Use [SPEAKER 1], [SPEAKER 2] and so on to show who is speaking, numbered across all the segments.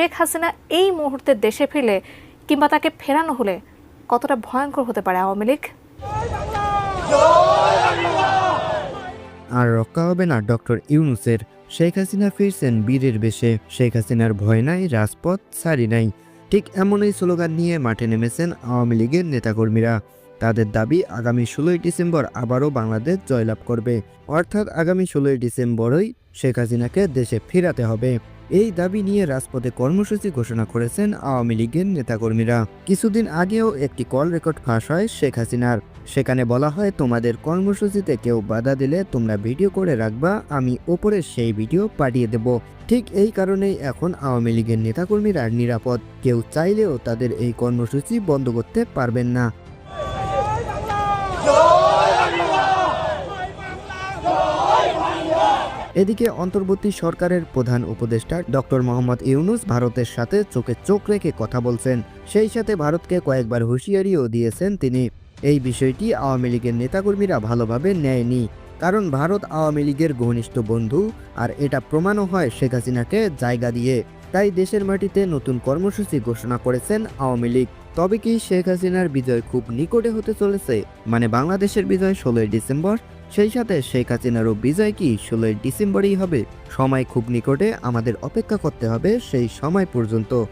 [SPEAKER 1] শেখ হাসিনা এই মুহূর্তে দেশে ফিরলে কিংবা তাকে ফেরানো হলে কতটা ভয়ঙ্কর হতে পারে আওয়ামী লীগ?
[SPEAKER 2] আর রক্ষা হবে না ডক্টর ইউনুসের। শেখ হাসিনা ফিরছেন বীরের বেশে। শেখ হাসিনার ভয় নাই, রাজপথ সারি নাই। ঠিক এমনই স্লোগান নিয়ে মাঠে নেমেছেন আওয়ামী লীগের নেতাকর্মীরা। তাদের দাবি আগামী ষোলোই ডিসেম্বর আবারও বাংলাদেশ জয়লাভ করবে। অর্থাৎ আগামী ষোলোই ডিসেম্বরই শেখ হাসিনাকে দেশে ফেরাতে হবে। এই দাবি নিয়ে রাজপথে কর্মসূচি ঘোষণা করেছেন আওয়ামী লীগের নেতাকর্মীরা। কিছুদিন আগেও একটি কল রেকর্ড ফাঁস হয় শেখ হাসিনার। সেখানে বলা হয়, তোমাদের কর্মসূচিতে কেউ বাধা দিলে তোমরা ভিডিও করে রাখবা, আমি ওপরে সেই ভিডিও পাঠিয়ে দেব। ঠিক এই কারণেই এখন আওয়ামী লীগের নেতাকর্মীরা নিরাপদ। কেউ চাইলেও তাদের এই কর্মসূচি বন্ধ করতে পারবেন না। এদিকে অন্তর্বর্তী সরকারের প্রধান উপদেষ্টা ডক্টর মোহাম্মদ ইউনুস ভারতের সাথে চোখে চোখ রেখে কথা বলছেন। সেই সাথে ভারতকে কয়েকবার হুঁশিয়ারিও দিয়েছেন তিনি। এই বিষয়টি আওয়ামী লীগের নেতাকর্মীরা ভালোভাবে নেয়নি, কারণ ভারত আওয়ামী লীগের ঘনিষ্ঠ বন্ধু আর এটা প্রমাণও হয় শেখ হাসিনাকে জায়গা দিয়ে। তাই দেশের মাটিতে নতুন কর্মসূচি ঘোষণা করেছেন আওয়ামী লীগ। তবে কি শেখ হাসিনার বিজয় খুব নিকটে হতে চলেছে? মানে বাংলাদেশের বিজয় ষোলোই ডিসেম্বর সেই সাথে শেখ হাসিনারও বিজয় কি ষোলোই ডিসেম্বরেই হবে? সময় খুব নিকটে আমাদের অপেক্ষা করতে হবে সেই সময় পর্যন্ত।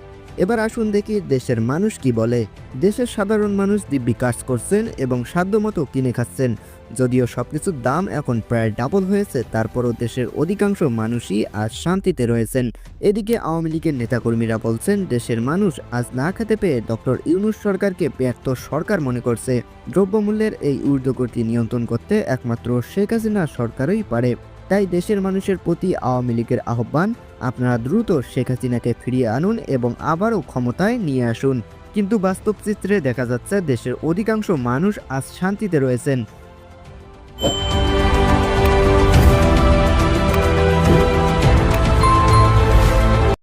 [SPEAKER 2] এবার আসুন দেখি দেশের মানুষ কি বলে। দেশের সাধারণ মানুষ দিব্যি কাজ করছেন এবং সাধ্যমতো কিনে খাচ্ছেন। যদিও সবকিছুর দাম এখন প্রায় ডাবল হয়েছে, তারপরও দেশের অধিকাংশ মানুষই আজ শান্তিতে রয়েছেন। এদিকে আওয়ামী লীগের নেতাকর্মীরা বলছেন, দেশের মানুষ আজ না খেতে পেয়ে ডক্টর ইউনুস সরকারকে ব্যর্থ সরকার মনে করছে। দ্রব্যমূল্যের এই ঊর্ধ্বগতি নিয়ন্ত্রণ করতে একমাত্র শেখ হাসিনা সরকারই পারে। তাই দেশের মানুষের প্রতি আওয়ামী লীগের আহ্বান, আপনারা দ্রুত শেখ হাসিনাকে ফিরিয়ে আনুন এবং আবারও ক্ষমতায় নিয়ে আসুন। কিন্তু বাস্তব চিত্রে দেখা যাচ্ছে দেশের অধিকাংশ মানুষ আজ শান্তিতে রয়েছেন।